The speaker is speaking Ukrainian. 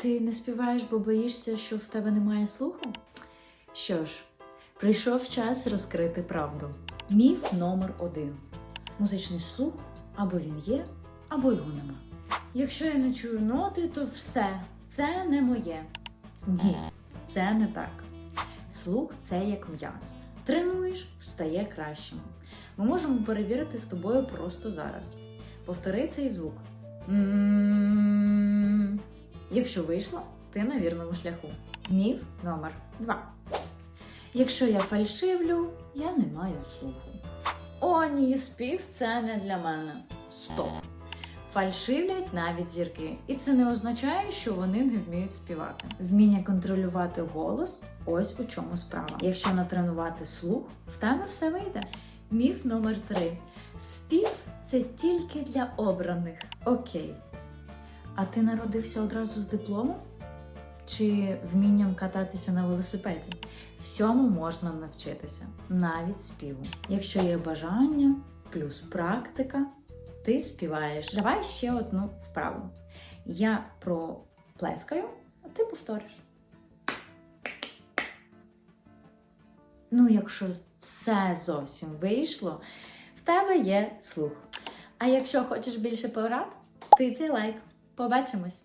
Ти не співаєш, бо боїшся, що в тебе немає слуху? Що ж, прийшов час розкрити правду. Міф номер один: музичний слух або він є, або його нема. Якщо я не чую ноти, то все, це не моє. Ні, це не так. Слух це як м'яз. Тренуєш, стає кращим. Ми можемо перевірити з тобою просто зараз. Повтори цей звук. М. Якщо вийшло, ти на вірному шляху. Міф номер 2. Якщо я фальшивлю, я не маю слуху. О, ні, спів це не для мене. Стоп. Фальшивлять навіть зірки, і це не означає, що вони не вміють співати. Вміння контролювати голос ось у чому справа. Якщо натренувати слух, в тебе все вийде. Міф номер 3. Спів це тільки для обраних. Окей. А ти народився одразу з дипломом? Чи вмінням кататися на велосипеді? Всьому можна навчитися, навіть співу. Якщо є бажання, плюс практика, ти співаєш. Давай ще одну вправу. Я проплескаю, а ти повториш. Ну, якщо все зовсім вийшло, в тебе є слух. А якщо хочеш більше порад, ти цей лайк. Побачимось!